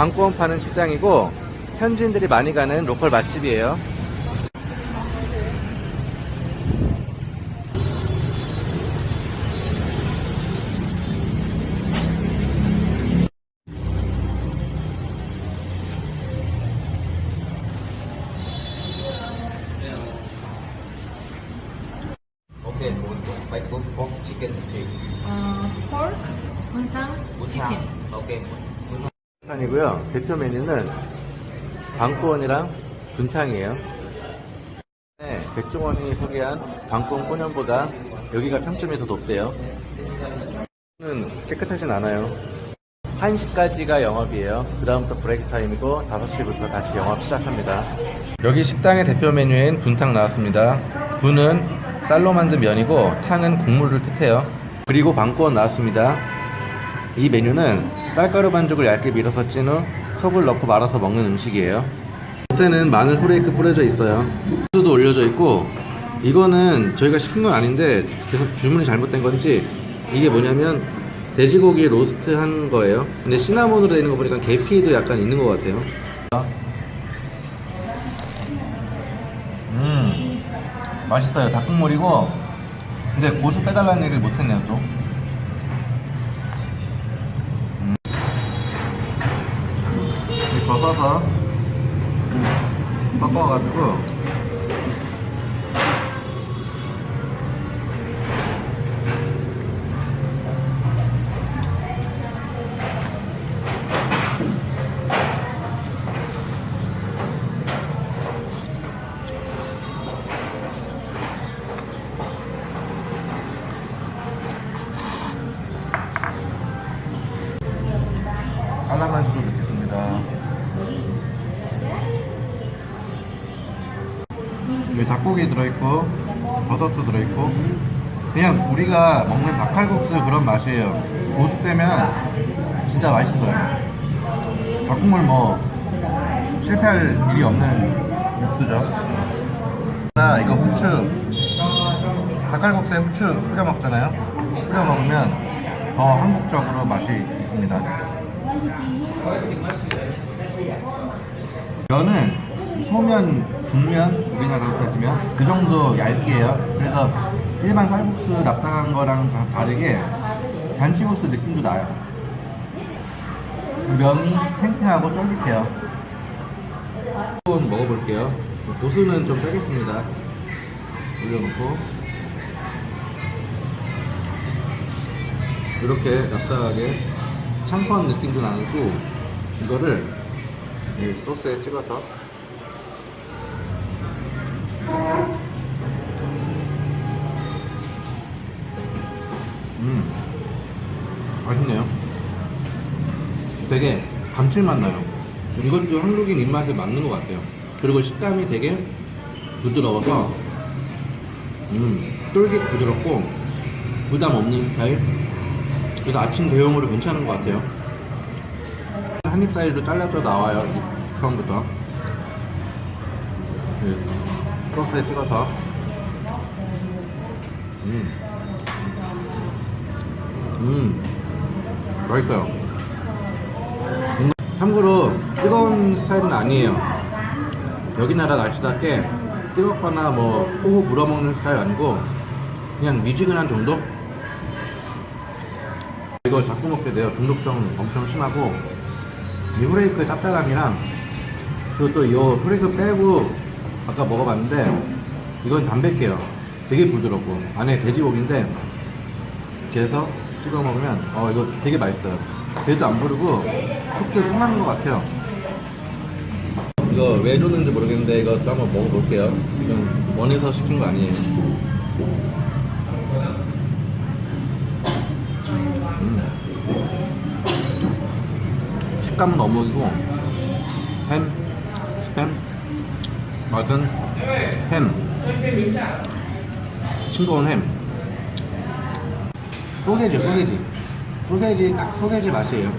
방구원 파는 식당이고 현지인들이 많이 가는 로컬 맛집이에요. Baik bu, pork chicken steak. Uh, pork, chicken. Okay. 아니고요. 대표 메뉴는 방구원이랑 분탕이에요. 네, 백종원이 소개한 방구원 꼬년보다 여기가 평점이 더 높대요. 는 깨끗하진 않아요. 1시까지가 영업이에요. 그 다음부터 브레이크 타임이고 5시부터 다시 영업 시작합니다. 여기 식당의 대표 메뉴인 분탕 나왔습니다. 분은 쌀로 만든 면이고 탕은 국물을 뜻해요. 그리고 방구원 나왔습니다. 이 메뉴는 쌀가루 반죽을 얇게 밀어서 찐 후 속을 넣고 말아서 먹는 음식이에요. 겉에는 마늘 후레이크 뿌려져 있어요. 소스도 올려져 있고 이거는 저희가 시킨 건 아닌데 계속 주문이 잘못된 건지 이게 뭐냐면 돼지고기 로스트 한 거예요. 근데 시나몬으로 되어 있는 거 보니까 계피도 약간 있는 것 같아요. 음 맛있어요. 닭국물이고 근데 고수 빼달라는 얘기를 못했네요 또. 이렇게 져서서 섞어가지고 닭고기 들어있고 버섯도 들어있고. 그냥 우리가 먹는 닭칼국수 그런 맛이에요. 고수 빼면 진짜 맛있어요. 닭국물 뭐 실패할 일이 없는 육수죠. 나 이거 후추 닭칼국수에 후추 뿌려 먹잖아요. 뿌려 먹으면 더 한국적으로 맛이 있습니다. 면은 소면, 국면 우리나라로 따지면 그 정도 얇게요. 그래서 일반 쌀국수 납작한 거랑 다 다르게 잔치국수 느낌도 나요. 면이 탱탱하고 쫄깃해요. 한번 먹어볼게요. 고수는 좀 빼겠습니다. 올려놓고 이렇게 납작하게 창펀 느낌도 나고 이거를 이 소스에 찍어서 되게 감칠맛 나요. 이것도 한국인 입맛에 맞는 것 같아요. 그리고 식감이 되게 부드러워서 음 쫄깃 부드럽고 부담 없는 스타일? 그래서 아침 대용으로 괜찮은 것 같아요. 한입 사이즈로 잘라져 나와요 이- 처음부터. 네, 소스에 찍어서. 음. 음. 맛있어요 음, 참고로 뜨거운 스타일은 아니에요. 여기 나라 날씨답게 뜨겁거나 뭐 호호 불어먹는 스타일 아니고 그냥 미지근한 정도? 이거 자꾸 먹게 돼요. 중독성 엄청 심하고 이 후레이크의 짭짤함이랑 그리고 또이 후레이크 빼고 아까 먹어봤는데 이건 담백해요. 되게 부드럽고 안에 돼지고기인데 해서 찍어 먹으면 어 이거 되게 맛있어요 배도 안 부르고 속도 편한 것 같아요. 이거 왜 줬는지 모르겠는데 이것도 한번 먹어볼게요. 이건 원해서 시킨 거 아니에요. 음. 식감은 어묵이고 햄, 스팸 맛은 햄. 싱거운 햄. 소세지 소세지 소세지 딱 소세지 맛이에요.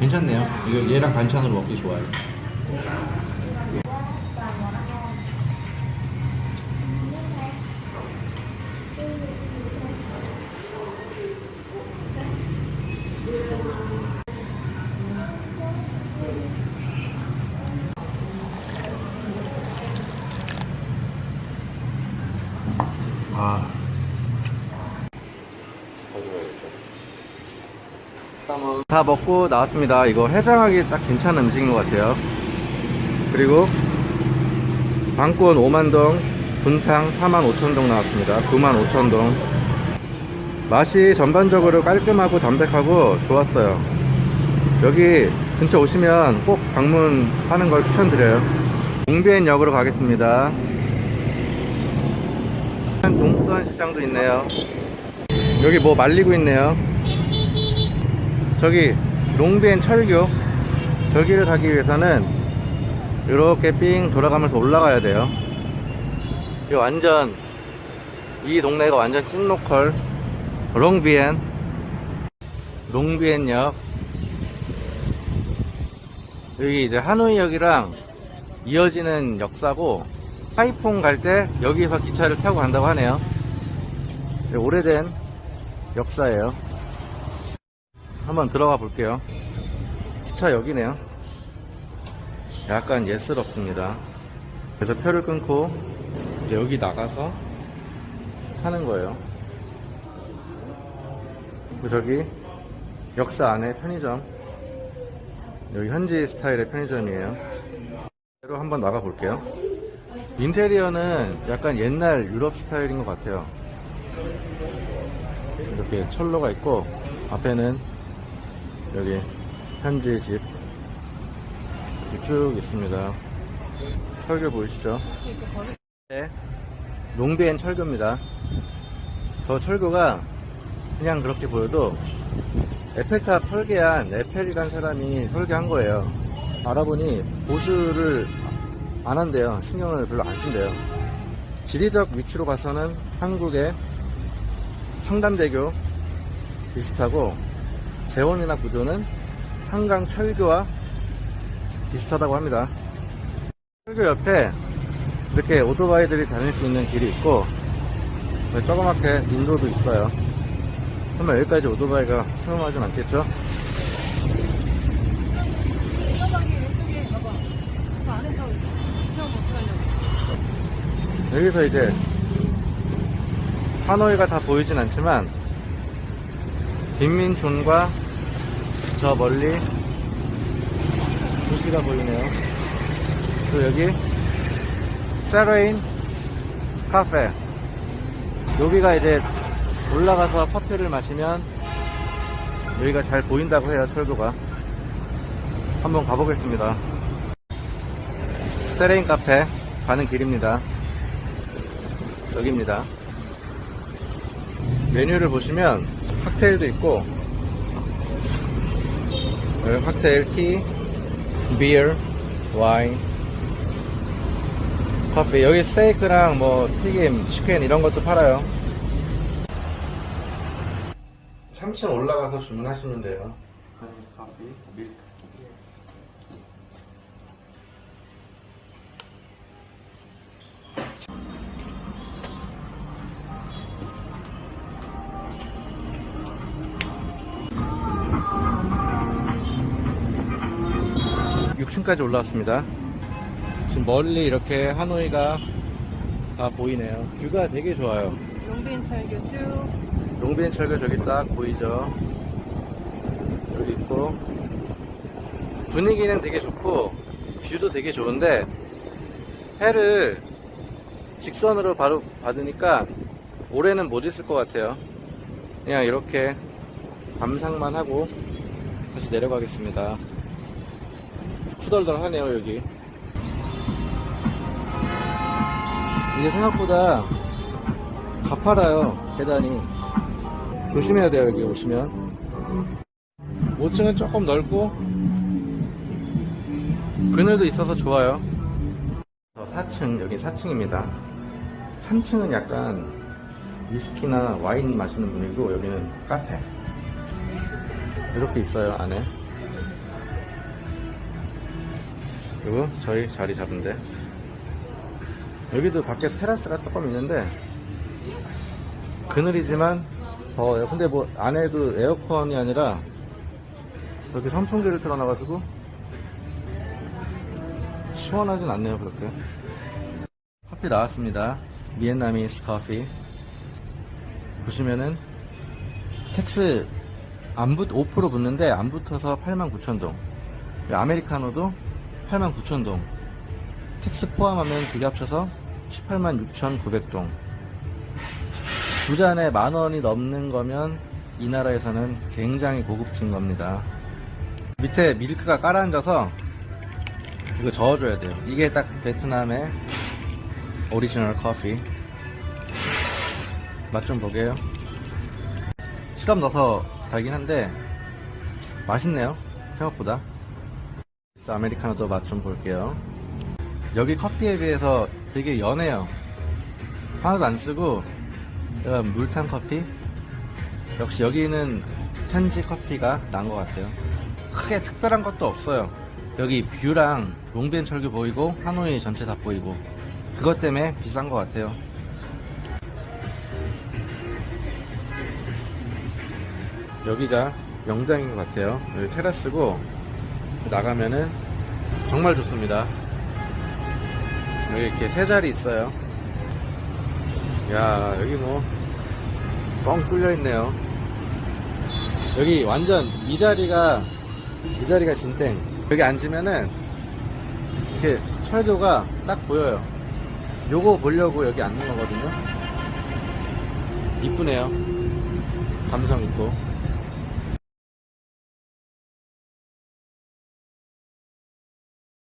괜찮네요. 이거 얘랑 반찬으로 먹기 좋아요 다 먹고 나왔습니다. 이거 해장하기 딱 괜찮은 음식인 것 같아요. 그리고 방권 5만동, 분탕 4만 5천동 나왔습니다. 9만 5천동. 맛이 전반적으로 깔끔하고 담백하고 좋았어요. 여기 근처 오시면 꼭 방문하는 걸 추천드려요. 동비엔역으로 가겠습니다. 동수원 시장도 있네요. 여기 뭐 말리고 있네요. 저기 롱비엔 철교 저기를 가기 위해서는 이렇게 삥 돌아가면서 올라가야 돼요. 이 완전 이 동네가 완전 찐로컬 롱비엔 롱비엔역 여기 이제 하노이역이랑 이어지는 역사고 하이퐁 갈 때 여기서 기차를 타고 간다고 하네요. 네, 오래된 역사예요. 한번 들어가 볼게요. 기차 여기네요. 약간 예스럽습니다. 그래서 표를 끊고 여기 나가서 타는 거예요. 그리고 저기 역사 안에 편의점. 여기 현지 스타일의 편의점이에요. 로 한번 나가 볼게요. 인테리어는 약간 옛날 유럽 스타일인 것 같아요. 이렇게 철로가 있고 앞에는 여기 현지 집 이렇게 쭉 있습니다. 철교 보이시죠? 네. 롱비엔 철교입니다. 저 철교가 그냥 그렇게 보여도 에펠탑 설계한 에펠이란 사람이 설계한 거예요. 알아보니 보수를 안 한대요. 신경을 별로 안 쓴대요. 지리적 위치로 봐서는 한국의 청담대교 비슷하고 재원이나 구조는 한강 철교와 비슷하다고 합니다. 철교 옆에 이렇게 오토바이들이 다닐 수 있는 길이 있고 조그맣게 인도도 있어요. 설마 여기까지 오토바이가 사용하진 않겠죠? 여기서 이제 하노이가 다 보이진 않지만 빈민촌과 저 멀리 도시가 보이네요. 또 여기 세레인 카페. 여기가 이제 올라가서 커피를 마시면 여기가 잘 보인다고 해요 철도가. 한번 가보겠습니다. 세레인 카페 가는 길입니다. 여기입니다. 메뉴를 보시면 칵테일도 있고 여기 칵테일 티, 비어, 와인 커피 여기 스테이크랑 뭐 튀김, 치킨 이런 것도 팔아요. 3층 올라가서 주문하시면 돼요. 커피, 밀크 6층까지 올라왔습니다. 지금 멀리 이렇게 하노이가 다 보이네요. 뷰가 되게 좋아요. 용빈 철교 쭉. 용빈 철교 저기 딱 보이죠? 여기 있고 분위기는 되게 좋고 뷰도 되게 좋은데 해를 직선으로 바로 받으니까 올해는 못 있을 것 같아요. 그냥 이렇게 감상만 하고 다시 내려가겠습니다. 후덜덜하네요 여기. 이게 생각보다 가파라요 계단이. 조심해야 돼요 여기 오시면. 5층은 조금 넓고 그늘도 있어서 좋아요. 4층 여기 4층입니다. 3층은 약간 위스키나 와인 마시는 분위기고 여기는 카페. 이렇게 있어요 안에 그리고 저희 자리 잡은데 여기도 밖에 테라스가 조금 있는데 그늘이지만 더워요. 근데 뭐 안에도 에어컨이 아니라 여기 선풍기를 틀어놔가지고 시원하진 않네요. 그렇게 커피 나왔습니다. 비엔나미스 커피 보시면은 텍스 안 붙, 5% 붙는데 안 붙어서 89,000동. 아메리카노도 89,000동. 텍스 포함하면 두 개 합쳐서 186,900동. 두 잔에 만 원이 넘는 거면 이 나라에서는 굉장히 고급진 겁니다. 밑에 밀크가 깔아앉아서 이거 저어줘야 돼요. 이게 딱 베트남의 오리지널 커피. 맛 좀 보게요. 시럽 넣어서 달긴 한데 맛있네요. 생각보다. 아메리카노 도 맛 좀 볼게요. 여기 커피에 비해서 되게 연해요. 하나도 안 쓰고 물탄 커피? 역시 여기는 현지 커피가 난 것 같아요. 크게 특별한 것도 없어요. 여기 뷰랑 롱비엔 철교 보이고 하노이 전체 다 보이고 그것 때문에 비싼 것 같아요. 여기가 영장인 것 같아요. 여기 테라스고 나가면은 정말 좋습니다. 여기 이렇게 세 자리 있어요. 야 여기 뭐 뻥 뚫려 있네요. 여기 완전 이 자리가 이 자리가 진땡. 여기 앉으면은 이렇게 철도가 딱 보여요. 요거 보려고 여기 앉는 거거든요. 이쁘네요. 감성 있고.